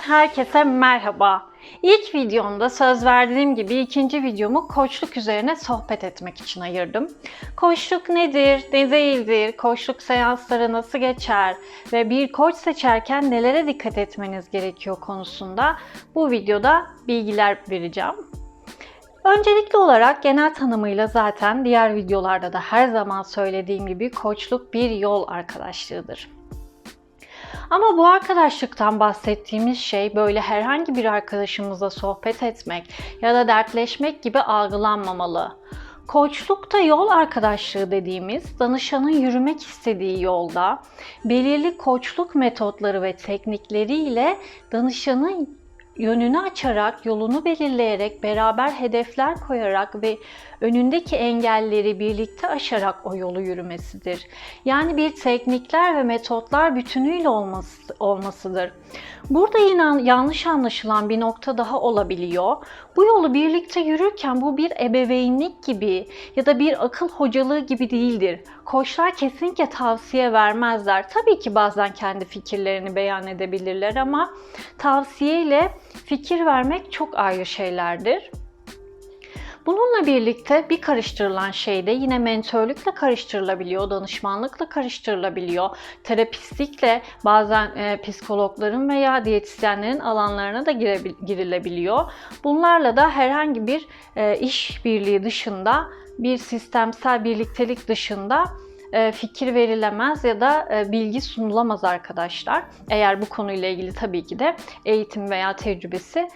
herkese merhaba. İlk videomda söz verdiğim gibi ikinci videomu koçluk üzerine sohbet etmek için ayırdım. Koçluk nedir, ne değildir, koçluk seansları nasıl geçer ve bir koç seçerken nelere dikkat etmeniz gerekiyor konusunda bu videoda bilgiler vereceğim. Öncelikli olarak genel tanımıyla zaten diğer videolarda da her zaman söylediğim gibi koçluk bir yol arkadaşlığıdır. Ama bu arkadaşlıktan bahsettiğimiz şey böyle herhangi bir arkadaşımızla sohbet etmek ya da dertleşmek gibi algılanmamalı. Koçlukta yol arkadaşlığı dediğimiz danışanın yürümek istediği yolda belirli koçluk metotları ve teknikleriyle danışanın yönünü açarak, yolunu belirleyerek, beraber hedefler koyarak ve önündeki engelleri birlikte aşarak o yolu yürümesidir. Yani bir teknikler ve metotlar bütünüyle olması, olmasıdır. Burada yine yanlış anlaşılan bir nokta daha olabiliyor. Bu yolu birlikte yürürken bu bir ebeveynlik gibi ya da bir akıl hocalığı gibi değildir. Koçlar kesinlikle tavsiye vermezler. Tabii ki bazen kendi fikirlerini beyan edebilirler ama tavsiye ile fikir vermek çok ayrı şeylerdir. Bununla birlikte bir karıştırılan şey de yine mentörlükle karıştırılabiliyor, danışmanlıkla karıştırılabiliyor, terapistlikle bazen e, psikologların veya diyetisyenlerin alanlarına da girilebiliyor. Bunlarla da herhangi bir e, iş birliği dışında, bir sistemsel birliktelik dışında e, fikir verilemez ya da e, bilgi sunulamaz arkadaşlar. Eğer bu konuyla ilgili tabii ki de eğitim veya tecrübesi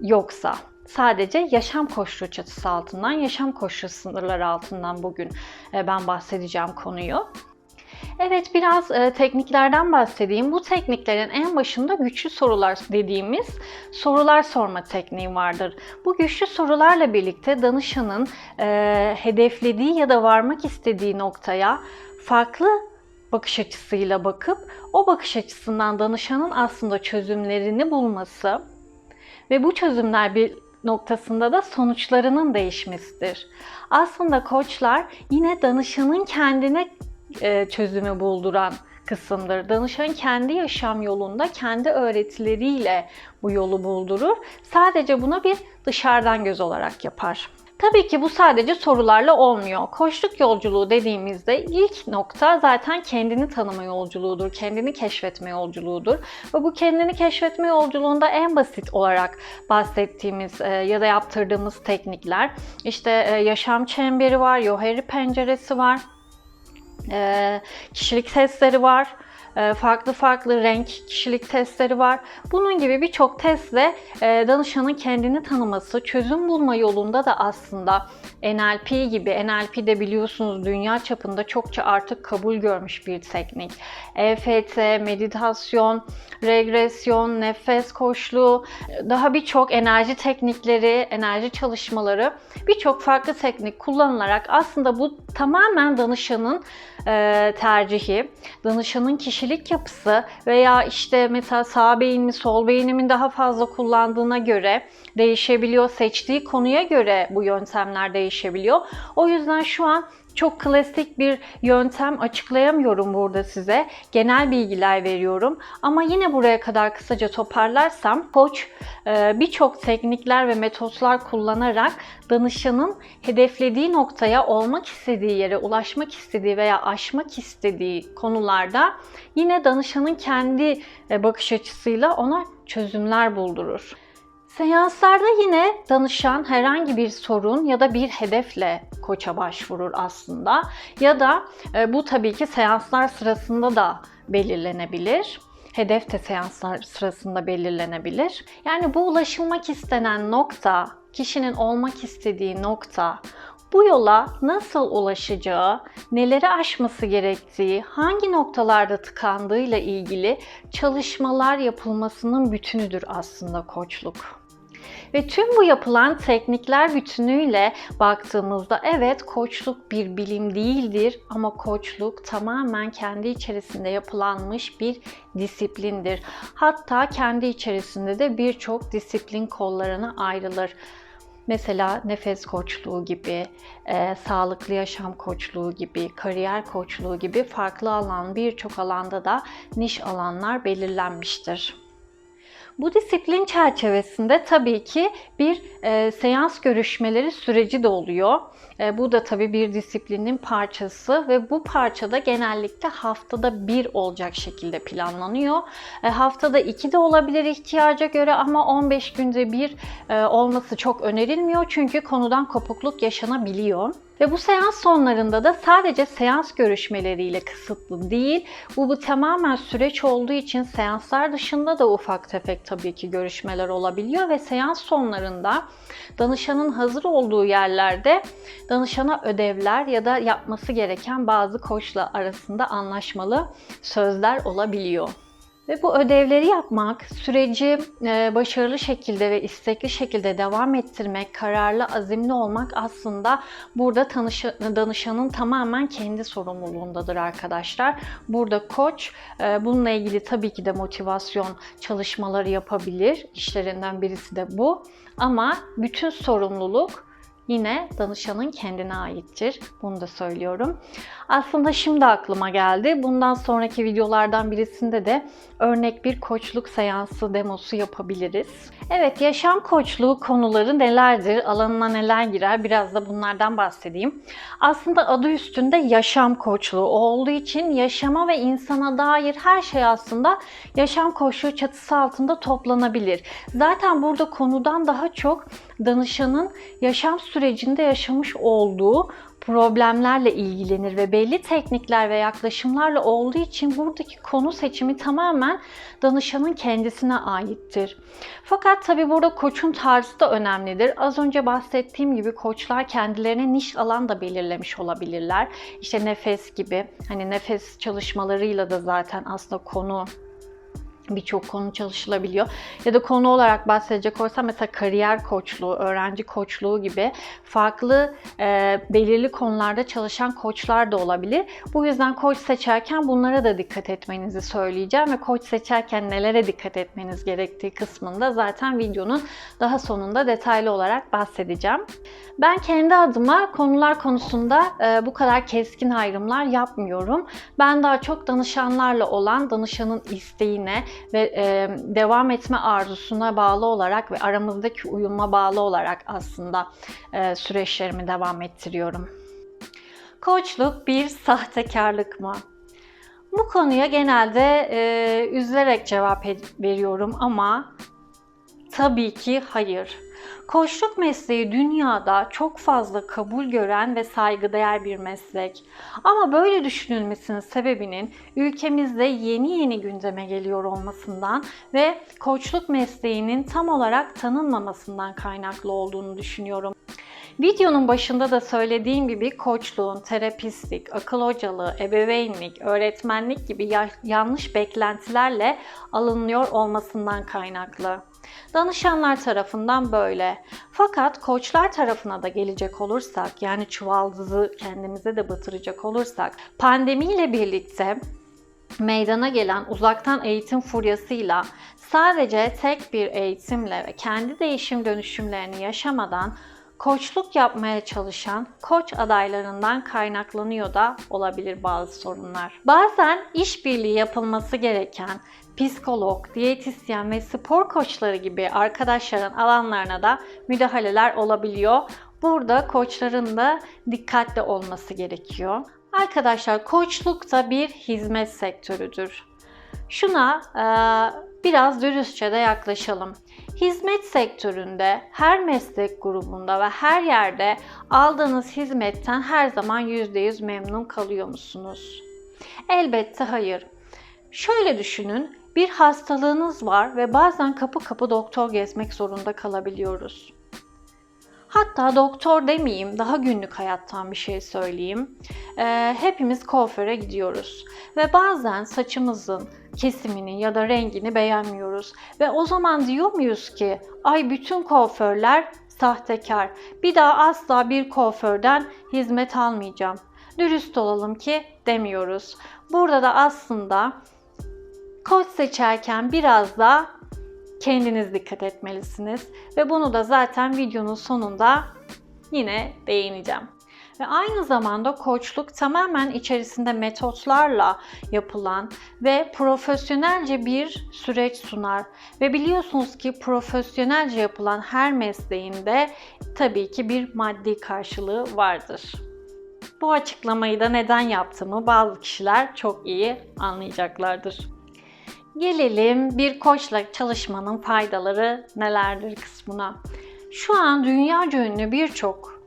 yoksa sadece yaşam koşulu çatısı altından, yaşam koşulu sınırları altından bugün e, ben bahsedeceğim konuyu. Evet biraz e, tekniklerden bahsedeyim. Bu tekniklerin en başında güçlü sorular dediğimiz sorular sorma tekniği vardır. Bu güçlü sorularla birlikte danışanın e, hedeflediği ya da varmak istediği noktaya farklı bakış açısıyla bakıp o bakış açısından danışanın aslında çözümlerini bulması ve bu çözümler bir noktasında da sonuçlarının değişmesidir. Aslında koçlar yine danışanın kendine e, çözümü bulduran kısımdır. Danışan kendi yaşam yolunda kendi öğretileriyle bu yolu buldurur. Sadece buna bir dışarıdan göz olarak yapar. Tabii ki bu sadece sorularla olmuyor. Koçluk yolculuğu dediğimizde ilk nokta zaten kendini tanıma yolculuğudur, kendini keşfetme yolculuğudur. Ve bu kendini keşfetme yolculuğunda en basit olarak bahsettiğimiz e, ya da yaptırdığımız teknikler işte e, yaşam çemberi var, yoheri penceresi var, kişilik testleri var ee, farklı farklı renk, kişilik testleri var. Bunun gibi birçok testle e, danışanın kendini tanıması, çözüm bulma yolunda da aslında NLP gibi, NLP de biliyorsunuz dünya çapında çokça artık kabul görmüş bir teknik. EFT, meditasyon, regresyon, nefes koçluğu, daha birçok enerji teknikleri, enerji çalışmaları, birçok farklı teknik kullanılarak aslında bu tamamen danışanın e, tercihi, danışanın kişilik yapısı veya işte mesela sağ beyin mi sol beynimin daha fazla kullandığına göre değişebiliyor. Seçtiği konuya göre bu yöntemler değişebiliyor. O yüzden şu an çok klasik bir yöntem açıklayamıyorum burada size. Genel bilgiler veriyorum. Ama yine buraya kadar kısaca toparlarsam koç e, birçok teknikler ve metotlar kullanarak danışanın hedeflediği noktaya olmak istediği yere ulaşmak istediği veya aşmak istediği konularda yine danışanın kendi e, bakış açısıyla ona çözümler buldurur. Seanslarda yine danışan herhangi bir sorun ya da bir hedefle koça başvurur aslında. Ya da e, bu tabii ki seanslar sırasında da belirlenebilir. Hedef de seanslar sırasında belirlenebilir. Yani bu ulaşılmak istenen nokta, kişinin olmak istediği nokta, bu yola nasıl ulaşacağı, neleri aşması gerektiği, hangi noktalarda tıkandığıyla ilgili çalışmalar yapılmasının bütünüdür aslında koçluk. Ve tüm bu yapılan teknikler bütünüyle baktığımızda evet koçluk bir bilim değildir ama koçluk tamamen kendi içerisinde yapılanmış bir disiplindir. Hatta kendi içerisinde de birçok disiplin kollarına ayrılır. Mesela nefes koçluğu gibi, e, sağlıklı yaşam koçluğu gibi, kariyer koçluğu gibi farklı alan birçok alanda da niş alanlar belirlenmiştir. Bu disiplin çerçevesinde tabii ki bir e, seans görüşmeleri süreci de oluyor. E, bu da tabii bir disiplinin parçası ve bu parçada genellikle haftada bir olacak şekilde planlanıyor. E, haftada iki de olabilir ihtiyaca göre ama 15 günde bir e, olması çok önerilmiyor çünkü konudan kopukluk yaşanabiliyor. Ve bu seans sonlarında da sadece seans görüşmeleriyle kısıtlı değil, bu, bu tamamen süreç olduğu için seanslar dışında da ufak tefek tabii ki görüşmeler olabiliyor ve seans sonlarında danışanın hazır olduğu yerlerde danışana ödevler ya da yapması gereken bazı koçla arasında anlaşmalı sözler olabiliyor. Ve bu ödevleri yapmak, süreci e, başarılı şekilde ve istekli şekilde devam ettirmek, kararlı, azimli olmak aslında burada danışanın tamamen kendi sorumluluğundadır arkadaşlar. Burada koç e, bununla ilgili tabii ki de motivasyon çalışmaları yapabilir. İşlerinden birisi de bu. Ama bütün sorumluluk yine danışanın kendine aittir. Bunu da söylüyorum. Aslında şimdi aklıma geldi. Bundan sonraki videolardan birisinde de örnek bir koçluk seansı demosu yapabiliriz. Evet, yaşam koçluğu konuları nelerdir? Alanına neler girer? Biraz da bunlardan bahsedeyim. Aslında adı üstünde yaşam koçluğu olduğu için yaşama ve insana dair her şey aslında yaşam koçluğu çatısı altında toplanabilir. Zaten burada konudan daha çok danışanın yaşam sürecinde yaşamış olduğu problemlerle ilgilenir ve belli teknikler ve yaklaşımlarla olduğu için buradaki konu seçimi tamamen danışanın kendisine aittir. Fakat tabi burada koçun tarzı da önemlidir. Az önce bahsettiğim gibi koçlar kendilerine niş alan da belirlemiş olabilirler. İşte nefes gibi hani nefes çalışmalarıyla da zaten aslında konu birçok konu çalışılabiliyor. Ya da konu olarak bahsedecek olsam mesela kariyer koçluğu, öğrenci koçluğu gibi farklı e, belirli konularda çalışan koçlar da olabilir. Bu yüzden koç seçerken bunlara da dikkat etmenizi söyleyeceğim ve koç seçerken nelere dikkat etmeniz gerektiği kısmında zaten videonun daha sonunda detaylı olarak bahsedeceğim. Ben kendi adıma konular konusunda e, bu kadar keskin ayrımlar yapmıyorum. Ben daha çok danışanlarla olan, danışanın isteğine ve e, devam etme arzusuna bağlı olarak ve aramızdaki uyuma bağlı olarak aslında e, süreçlerimi devam ettiriyorum. Koçluk bir sahtekarlık mı? Bu konuya genelde e, üzülerek cevap veriyorum ama tabii ki hayır. Koçluk mesleği dünyada çok fazla kabul gören ve saygıdeğer bir meslek. Ama böyle düşünülmesinin sebebinin ülkemizde yeni yeni gündeme geliyor olmasından ve koçluk mesleğinin tam olarak tanınmamasından kaynaklı olduğunu düşünüyorum. Videonun başında da söylediğim gibi koçluğun terapistlik, akıl hocalığı, ebeveynlik, öğretmenlik gibi yanlış beklentilerle alınıyor olmasından kaynaklı. Danışanlar tarafından böyle. Fakat koçlar tarafına da gelecek olursak yani çuvaldızı kendimize de batıracak olursak pandemiyle birlikte meydana gelen uzaktan eğitim furyasıyla sadece tek bir eğitimle ve kendi değişim dönüşümlerini yaşamadan koçluk yapmaya çalışan koç adaylarından kaynaklanıyor da olabilir bazı sorunlar. Bazen işbirliği yapılması gereken psikolog, diyetisyen ve spor koçları gibi arkadaşların alanlarına da müdahaleler olabiliyor. Burada koçların da dikkatli olması gerekiyor. Arkadaşlar koçluk da bir hizmet sektörüdür. Şuna e, biraz dürüstçe de yaklaşalım. Hizmet sektöründe, her meslek grubunda ve her yerde aldığınız hizmetten her zaman %100 memnun kalıyor musunuz? Elbette hayır. Şöyle düşünün, bir hastalığınız var ve bazen kapı kapı doktor gezmek zorunda kalabiliyoruz. Hatta doktor demeyeyim, daha günlük hayattan bir şey söyleyeyim. Ee, hepimiz kuaföre gidiyoruz ve bazen saçımızın kesimini ya da rengini beğenmiyoruz. Ve o zaman diyor muyuz ki, ay bütün kuaförler sahtekar, bir daha asla bir kuaförden hizmet almayacağım. Dürüst olalım ki demiyoruz. Burada da aslında koç seçerken biraz da kendiniz dikkat etmelisiniz. Ve bunu da zaten videonun sonunda yine değineceğim. Ve aynı zamanda koçluk tamamen içerisinde metotlarla yapılan ve profesyonelce bir süreç sunar. Ve biliyorsunuz ki profesyonelce yapılan her mesleğinde tabii ki bir maddi karşılığı vardır. Bu açıklamayı da neden yaptığımı bazı kişiler çok iyi anlayacaklardır. Gelelim bir koçla çalışmanın faydaları nelerdir kısmına. Şu an dünyaca ünlü birçok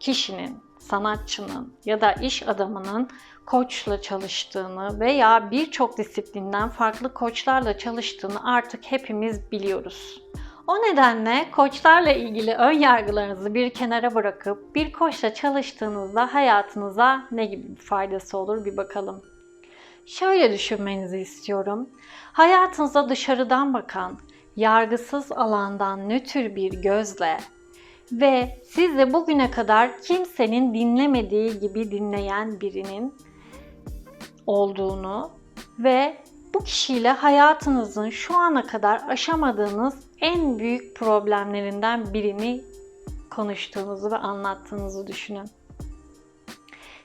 kişinin, sanatçının ya da iş adamının koçla çalıştığını veya birçok disiplinden farklı koçlarla çalıştığını artık hepimiz biliyoruz. O nedenle koçlarla ilgili ön yargılarınızı bir kenara bırakıp bir koçla çalıştığınızda hayatınıza ne gibi bir faydası olur bir bakalım. Şöyle düşünmenizi istiyorum. Hayatınıza dışarıdan bakan, yargısız alandan nötr bir gözle ve sizi bugüne kadar kimsenin dinlemediği gibi dinleyen birinin olduğunu ve bu kişiyle hayatınızın şu ana kadar aşamadığınız en büyük problemlerinden birini konuştuğunuzu ve anlattığınızı düşünün.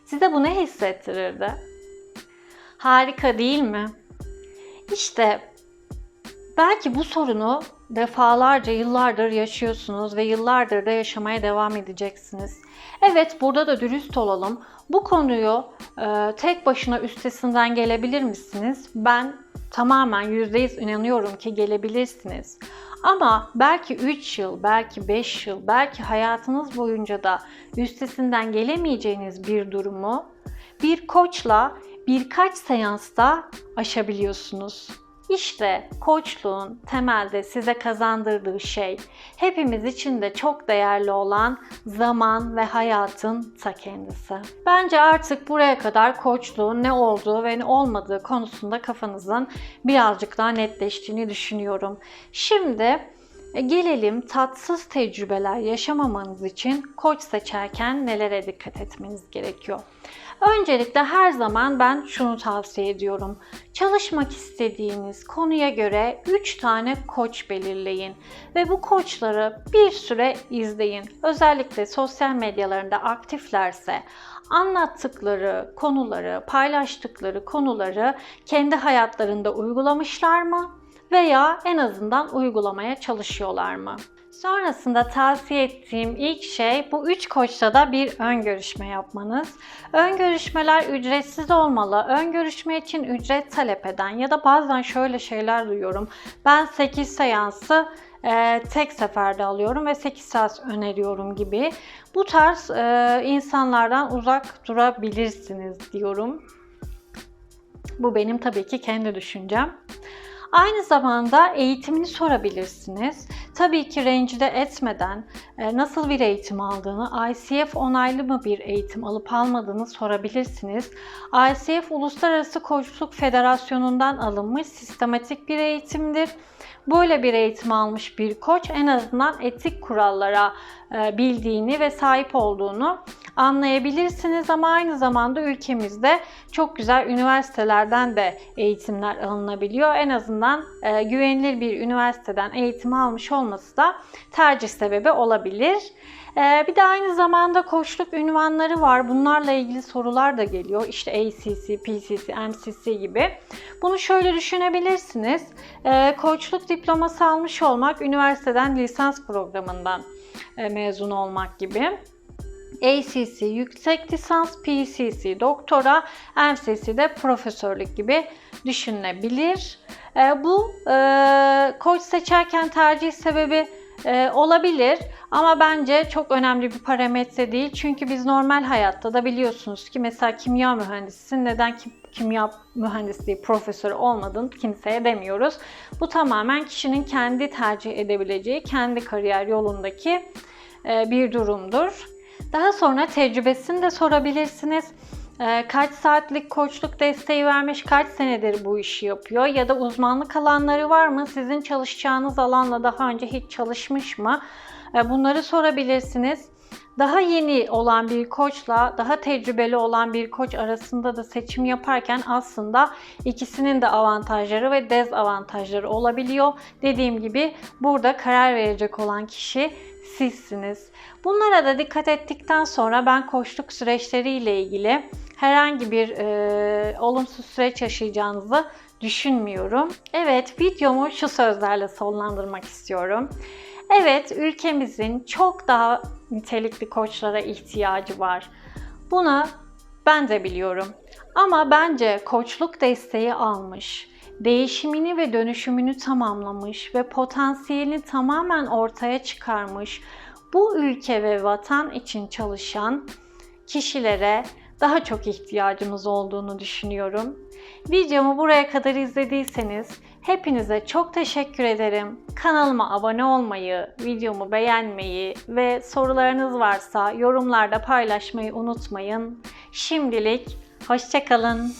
Size bu ne hissettirirdi? Harika değil mi? İşte belki bu sorunu defalarca, yıllardır yaşıyorsunuz ve yıllardır da yaşamaya devam edeceksiniz. Evet, burada da dürüst olalım. Bu konuyu e, tek başına üstesinden gelebilir misiniz? Ben tamamen %100 inanıyorum ki gelebilirsiniz. Ama belki 3 yıl, belki 5 yıl, belki hayatınız boyunca da üstesinden gelemeyeceğiniz bir durumu bir koçla birkaç seansta aşabiliyorsunuz. İşte koçluğun temelde size kazandırdığı şey hepimiz için de çok değerli olan zaman ve hayatın ta kendisi. Bence artık buraya kadar koçluğun ne olduğu ve ne olmadığı konusunda kafanızın birazcık daha netleştiğini düşünüyorum. Şimdi e, gelelim tatsız tecrübeler yaşamamanız için koç seçerken nelere dikkat etmeniz gerekiyor. Öncelikle her zaman ben şunu tavsiye ediyorum. Çalışmak istediğiniz konuya göre 3 tane koç belirleyin ve bu koçları bir süre izleyin. Özellikle sosyal medyalarında aktiflerse anlattıkları konuları, paylaştıkları konuları kendi hayatlarında uygulamışlar mı veya en azından uygulamaya çalışıyorlar mı? Sonrasında tavsiye ettiğim ilk şey bu üç koçla da bir ön görüşme yapmanız. Ön görüşmeler ücretsiz olmalı. Ön görüşme için ücret talep eden ya da bazen şöyle şeyler duyuyorum. Ben 8 seansı e, tek seferde alıyorum ve 8 saat öneriyorum gibi. Bu tarz e, insanlardan uzak durabilirsiniz diyorum. Bu benim tabii ki kendi düşüncem. Aynı zamanda eğitimini sorabilirsiniz. Tabii ki rencide etmeden e, nasıl bir eğitim aldığını, ICF onaylı mı bir eğitim alıp almadığını sorabilirsiniz. ICF Uluslararası Koçluk Federasyonu'ndan alınmış sistematik bir eğitimdir. Böyle bir eğitim almış bir koç en azından etik kurallara e, bildiğini ve sahip olduğunu anlayabilirsiniz ama aynı zamanda ülkemizde çok güzel üniversitelerden de eğitimler alınabiliyor. En azından e, güvenilir bir üniversiteden eğitim almış olması da tercih sebebi olabilir. E, bir de aynı zamanda koçluk ünvanları var. Bunlarla ilgili sorular da geliyor. İşte ACC, PCC, MCC gibi. Bunu şöyle düşünebilirsiniz. E, koçluk diploması almış olmak üniversiteden lisans programından e, mezun olmak gibi. ACC yüksek lisans, PCC doktora, MCC de profesörlük gibi düşünülebilir. E, bu e, koç seçerken tercih sebebi e, olabilir ama bence çok önemli bir parametre değil. Çünkü biz normal hayatta da biliyorsunuz ki mesela kimya mühendisisin neden kim, kimya mühendisliği profesörü olmadın kimseye demiyoruz. Bu tamamen kişinin kendi tercih edebileceği, kendi kariyer yolundaki e, bir durumdur. Daha sonra tecrübesini de sorabilirsiniz. Ee, kaç saatlik koçluk desteği vermiş, kaç senedir bu işi yapıyor ya da uzmanlık alanları var mı? Sizin çalışacağınız alanla daha önce hiç çalışmış mı? Ee, bunları sorabilirsiniz. Daha yeni olan bir koçla daha tecrübeli olan bir koç arasında da seçim yaparken aslında ikisinin de avantajları ve dezavantajları olabiliyor. Dediğim gibi burada karar verecek olan kişi sizsiniz. Bunlara da dikkat ettikten sonra ben koçluk süreçleriyle ilgili herhangi bir e, olumsuz süreç yaşayacağınızı düşünmüyorum. Evet, videomu şu sözlerle sonlandırmak istiyorum. Evet, ülkemizin çok daha nitelikli koçlara ihtiyacı var. Bunu ben de biliyorum. Ama bence koçluk desteği almış, değişimini ve dönüşümünü tamamlamış ve potansiyelini tamamen ortaya çıkarmış bu ülke ve vatan için çalışan kişilere daha çok ihtiyacımız olduğunu düşünüyorum. Videomu buraya kadar izlediyseniz hepinize çok teşekkür ederim. Kanalıma abone olmayı, videomu beğenmeyi ve sorularınız varsa yorumlarda paylaşmayı unutmayın. Şimdilik hoşçakalın.